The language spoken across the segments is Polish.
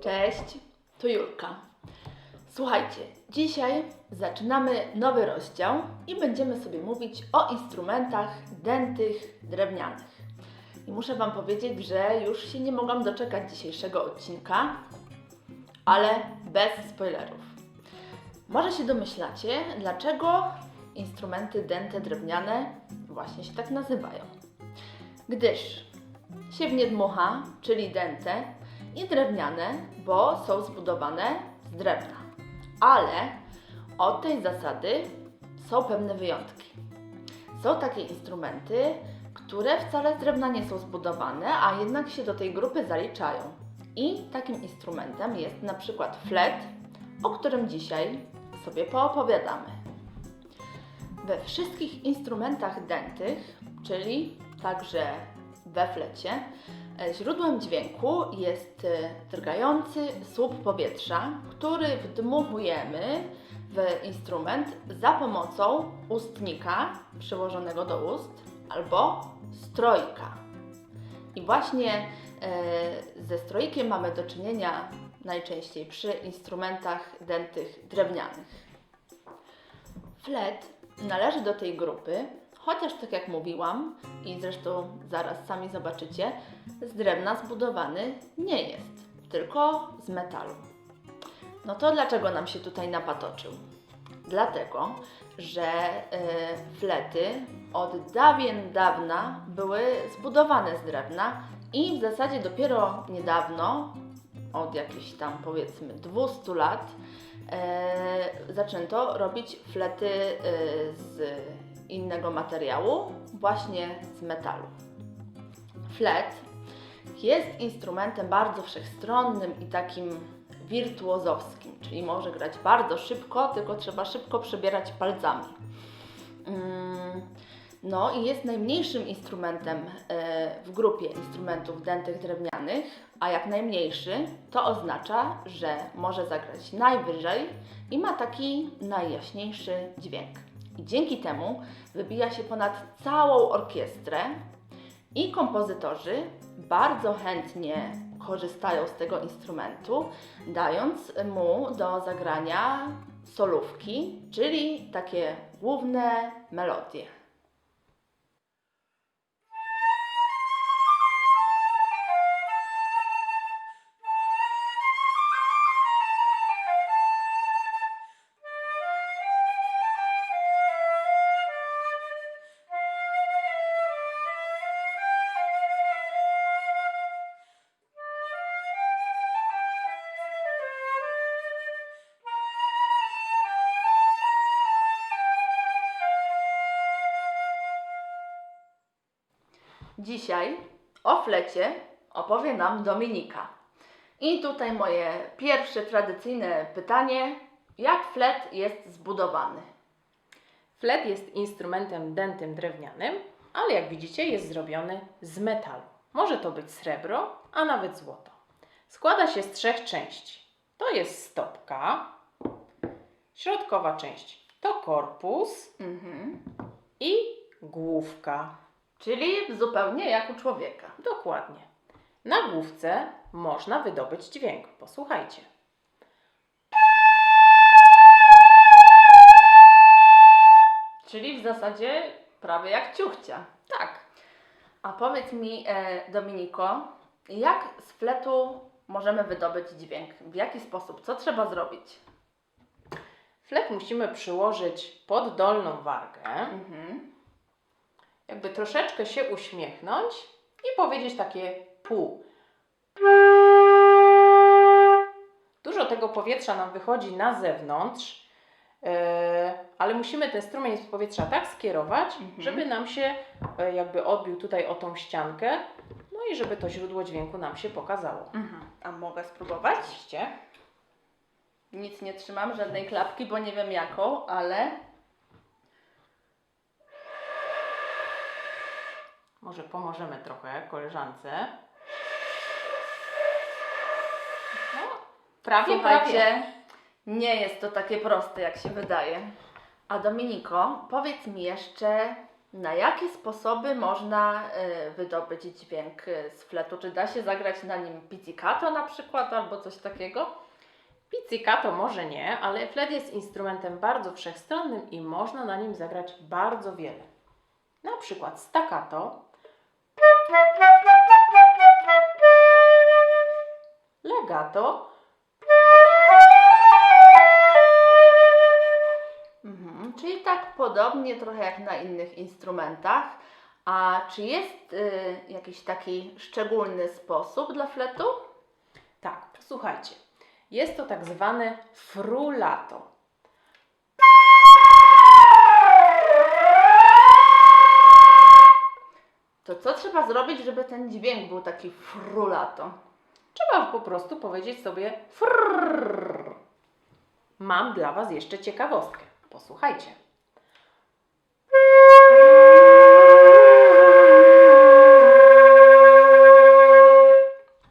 Cześć, tu Julka. Słuchajcie, dzisiaj zaczynamy nowy rozdział i będziemy sobie mówić o instrumentach dętych drewnianych. I muszę Wam powiedzieć, że już się nie mogłam doczekać dzisiejszego odcinka, ale bez spoilerów. Może się domyślacie, dlaczego instrumenty dęte drewniane właśnie się tak nazywają. Gdyż siewnie dmucha, czyli dęte, i drewniane, bo są zbudowane z drewna. Ale od tej zasady są pewne wyjątki. Są takie instrumenty, które wcale z drewna nie są zbudowane, a jednak się do tej grupy zaliczają. I takim instrumentem jest na przykład flet, o którym dzisiaj sobie poopowiadamy. We wszystkich instrumentach dętych, czyli także we flecie, e, źródłem dźwięku jest e, drgający słup powietrza, który wdmuchujemy w instrument za pomocą ustnika przyłożonego do ust albo strojka. I właśnie e, ze strojkiem mamy do czynienia najczęściej przy instrumentach dętych drewnianych. Flet należy do tej grupy, chociaż tak jak mówiłam i zresztą zaraz sami zobaczycie, z drewna zbudowany nie jest, tylko z metalu. No to dlaczego nam się tutaj napatoczył? Dlatego, że e, flety od dawien dawna były zbudowane z drewna i w zasadzie dopiero niedawno, od jakichś tam powiedzmy 200 lat, e, zaczęto robić flety e, z innego materiału, właśnie z metalu. Flet jest instrumentem bardzo wszechstronnym i takim wirtuozowskim, czyli może grać bardzo szybko, tylko trzeba szybko przebierać palcami. Mm, No i jest najmniejszym instrumentem e, w grupie instrumentów dętych drewnianych, a jak najmniejszy to oznacza, że może zagrać najwyżej i ma taki najjaśniejszy dźwięk. Dzięki temu wybija się ponad całą orkiestrę i kompozytorzy bardzo chętnie korzystają z tego instrumentu, dając mu do zagrania solówki, czyli takie główne melodie. Dzisiaj o flecie opowie nam Dominika. I tutaj moje pierwsze tradycyjne pytanie: jak flet jest zbudowany? Flet jest instrumentem dętym drewnianym, ale jak widzicie jest zrobiony z metalu. Może to być srebro, a nawet złoto. Składa się z trzech części. To jest stopka, środkowa część to korpus Mhm. i główka. Czyli zupełnie jak u człowieka. Dokładnie. Na główce można wydobyć dźwięk. Posłuchajcie. Czyli w zasadzie prawie jak ciuchcia. Tak, A powiedz mi, e, Dominiko, jak z fletu możemy wydobyć dźwięk? W jaki sposób? Co trzeba zrobić? flet musimy przyłożyć pod dolną wargę. Mhm. Jakby troszeczkę się uśmiechnąć i powiedzieć takie pół. Dużo tego powietrza nam wychodzi na zewnątrz, yy, ale musimy ten strumień z powietrza tak skierować, Mhm. żeby nam się yy, jakby odbił tutaj o tą ściankę, no i żeby to źródło dźwięku nam się pokazało. Mhm. A mogę spróbować? Oczywiście. Nic nie trzymam, żadnej klapki, bo nie wiem jaką, ale Może pomożemy trochę koleżance. No, prawie, prawie. nie jest to takie proste, jak się wydaje. A Dominiko, powiedz mi jeszcze, Na jakie sposoby można y, wydobyć dźwięk y, z fletu? Czy da się zagrać na nim pizzicato na przykład albo coś takiego? Pizzicato może nie, ale flet jest instrumentem bardzo wszechstronnym i można na nim zagrać bardzo wiele. Na przykład staccato, legato, Mhm, czyli tak podobnie trochę jak na innych instrumentach. A czy jest y, jakiś taki szczególny sposób dla fletu? tak, posłuchajcie. Jest to tak zwane frulato. To co trzeba zrobić, żeby ten dźwięk był taki frulato? Trzeba po prostu powiedzieć sobie frrrr. Mam dla Was jeszcze ciekawostkę. Posłuchajcie.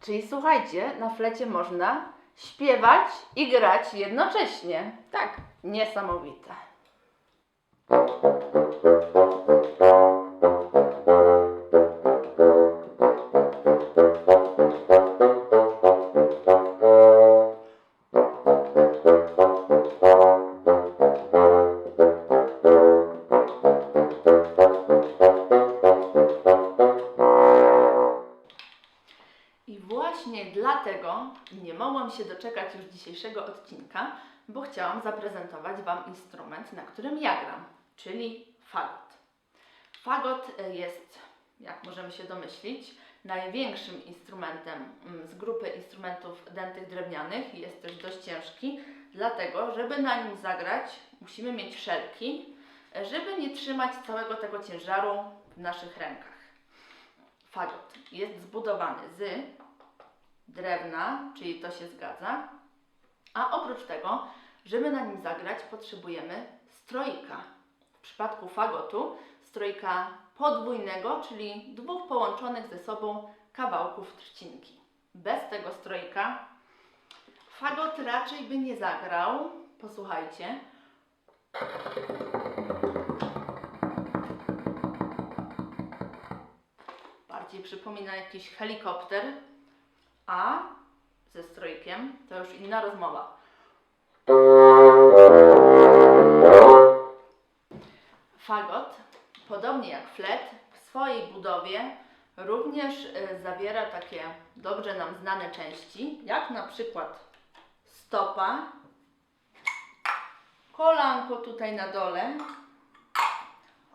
Czyli słuchajcie, na flecie można śpiewać i grać jednocześnie. Tak, Niesamowite. Dzisiejszego odcinka, bo chciałam zaprezentować Wam instrument, na którym ja gram, czyli fagot. Fagot e, jest, jak możemy się domyślić, największym instrumentem mm, z grupy instrumentów dętych drewnianych. Jest też dość ciężki, dlatego, żeby na nim zagrać, musimy mieć szelki, e, żeby nie trzymać całego tego ciężaru w naszych rękach. Fagot jest zbudowany z drewna, czyli to się zgadza. A oprócz tego, żeby na nim zagrać, potrzebujemy stroika. W przypadku fagotu stroika podwójnego, czyli dwóch połączonych ze sobą kawałków trzcinki. Bez tego stroika fagot raczej by nie zagrał. Posłuchajcie. Bardziej przypomina jakiś helikopter, a ze strojkiem to już inna rozmowa. Fagot, podobnie jak flet, w swojej budowie również e, zawiera takie dobrze nam znane części, jak na przykład stopa, kolanko tutaj na dole,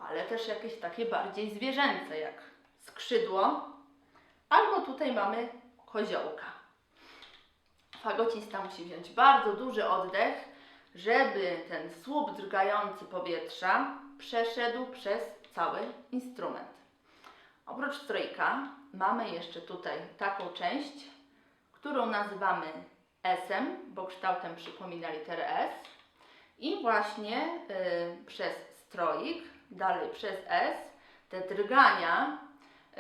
ale też jakieś takie bardziej zwierzęce, jak skrzydło, albo tutaj mamy koziołka. Fagocista musi wziąć bardzo duży oddech, żeby ten słup drgający powietrza przeszedł przez cały instrument. Oprócz strojka mamy jeszcze tutaj taką część, którą nazywamy S-em, bo kształtem przypomina literę S. I właśnie y, przez stroik, dalej przez S, te drgania y,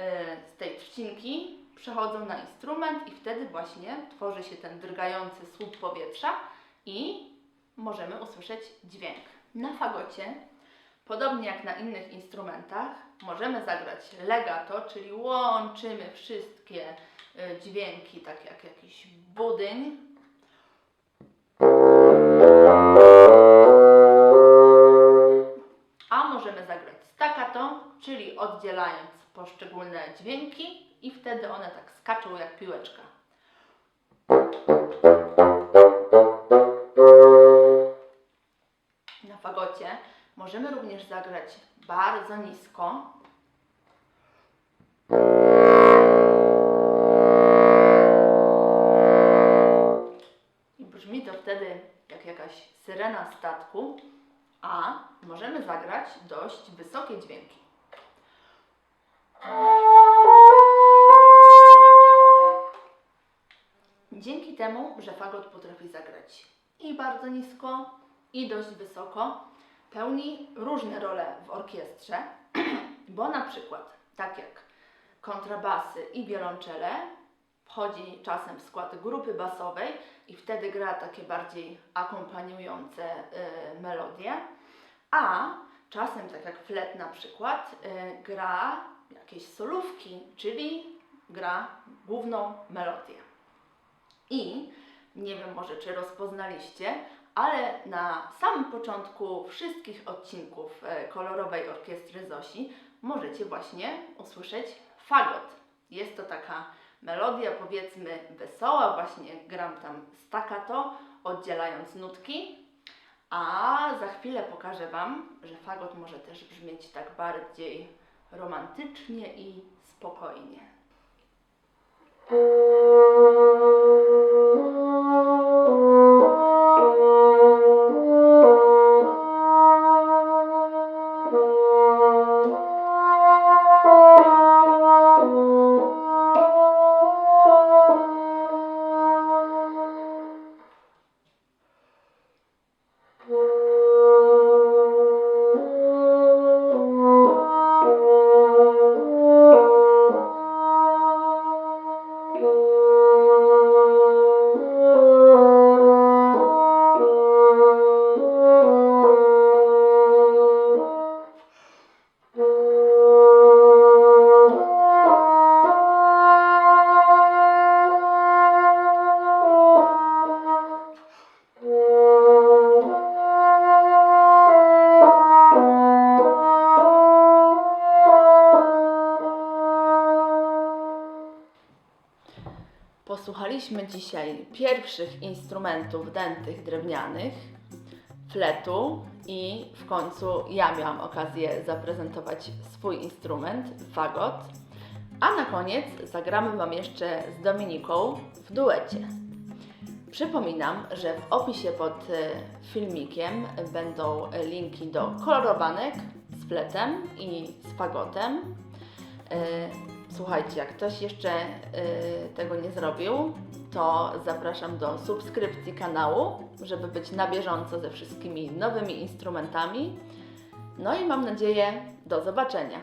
z tej trzcinki przechodzą na instrument i wtedy właśnie tworzy się ten drgający słup powietrza i możemy usłyszeć dźwięk. Na fagocie, podobnie jak na innych instrumentach, możemy zagrać legato, czyli łączymy wszystkie y, dźwięki, tak jak jakiś budyń. Dźwięki i wtedy one tak skaczą jak piłeczka. Na fagocie możemy również zagrać bardzo nisko. I brzmi to wtedy jak jakaś syrena statku, a możemy zagrać dość wysokie dźwięki. Dzięki temu, że fagot potrafi zagrać i bardzo nisko, i dość wysoko, pełni różne role w orkiestrze, bo na przykład, tak jak kontrabasy i wiolonczele, wchodzi czasem w skład grupy basowej i wtedy gra takie bardziej akompaniujące y, melodie, a czasem, tak jak flet na przykład, y, gra jakieś solówki, czyli gra główną melodię. I nie wiem może czy rozpoznaliście, ale na samym początku wszystkich odcinków e, kolorowej orkiestry Zosi możecie właśnie usłyszeć fagot. Jest to taka melodia powiedzmy wesoła, właśnie gram tam staccato, oddzielając nutki, a za chwilę pokażę Wam, że fagot może też brzmieć tak bardziej romantycznie i spokojnie. Thank you. Posłuchaliśmy dzisiaj pierwszych instrumentów dętych drewnianych, fletu i w końcu ja miałam okazję zaprezentować swój instrument, fagot. A na koniec zagramy Wam jeszcze z Dominiką w duecie. Przypominam, że w opisie pod e, filmikiem będą linki do kolorowanek z fletem i z fagotem. Słuchajcie, jak ktoś jeszcze y, tego nie zrobił, to zapraszam do subskrypcji kanału, żeby być na bieżąco ze wszystkimi nowymi instrumentami. No i mam nadzieję, do zobaczenia.